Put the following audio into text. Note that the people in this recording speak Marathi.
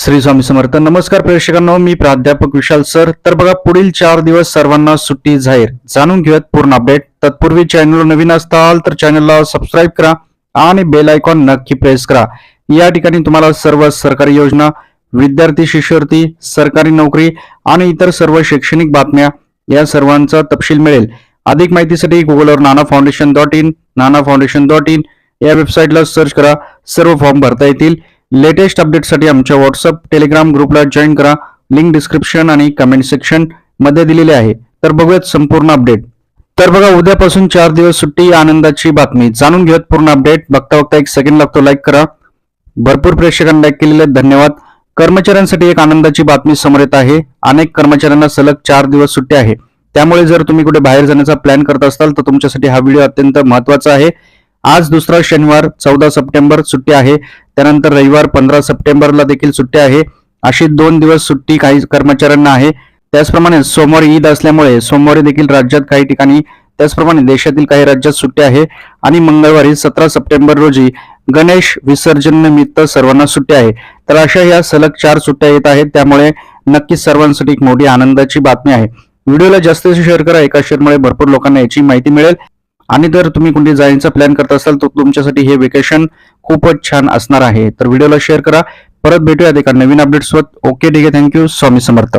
श्री स्वामी समर्थ. नमस्कार प्रेक्षकांनो मी प्राध्यापक विशाल सर. तर बघा पुढील चार दिवस सर्वांना सुट्टी जाहीर. जाणून घेऊयात पूर्ण अपडेट. तत्पूर्वी चॅनल नवीन असताल तर चॅनलला सबस्क्राईब करा आणि बेल आयकॉन नक्की प्रेस करा. या ठिकाणी तुम्हाला सर्व सरकारी योजना विद्यार्थी शिष्यवृत्ती सरकारी नोकरी आणि इतर सर्व शैक्षणिक बातम्या या सर्वांचा तपशील मिळेल. अधिक माहितीसाठी गुगलवर Nana foundation dot in Nana foundation dot in या वेबसाईटला सर्च करा. सर्व फॉर्म भरता येतील. लेटेस्ट अपडेटसाठी आमच्या व्हॉट्सअप टेलिग्राम ग्रुपला जॉईन करा. लिंक डिस्क्रिप्शन आणि कमेंट सेक्शनमध्ये दिलेले आहे. तर बघूयात संपूर्ण अपडेट तर बघा उद्यापासून चार दिवस सुट्टी आनंदाची बातमी. जाणून घेऊयात पूर्ण अपडेट बघता बघता एक सेकंड लागतो लाईक करा. भरपूर प्रेक्षकांनी लाईक केलेले आहेत, धन्यवाद. कर्मचाऱ्यांसाठी एक आनंदाची बातमी समोर येत आहे. अनेक कर्मचाऱ्यांना सलग चार दिवस सुट्टी आहे. त्यामुळे जर तुम्ही कुठे बाहेर जाण्याचा प्लॅन करत असाल तर तुमच्यासाठी हा व्हिडिओ अत्यंत महत्त्वाचा आहे. आज दुसरा शनिवार चौदा सप्टेंबर सुट्टी आहे. त्यानंतर रविवार पंधरा सप्टेंबरला देखील सुट्टी आहे. अशी दोन दिवस सुट्टी काही कर्मचाऱ्यांना आहे. त्याचप्रमाणे सोमवारी ईद असल्यामुळे सोमवारी देखील राज्यात काही ठिकाणी त्याचप्रमाणे देशातील काही राज्यात सुट्टी आहे. आणि मंगळवारी सतरा सप्टेंबर रोजी गणेश विसर्जन निमित्त सर्वांना सुट्टी आहे. तर अशा या सलग चार सुट्ट्या येत आहेत. त्यामुळे नक्कीच सर्वांसाठी एक मोठी आनंदाची बातमी आहे. व्हिडिओला जास्तीत जास्त शेअर करा. एका शेअरमुळे भरपूर लोकांना याची माहिती मिळेल. आणि जर तुम्ही कुठे जायचा प्लॅन करत असाल तर तुमच्यासाठी हे वेकेशन खूपच छान असणार आहे. तर व्हिडिओला शेअर करा. परत भेटूयात एका नवीन अपडेट्सवर ओके ठीक आहे. Thank you Swami Samarth.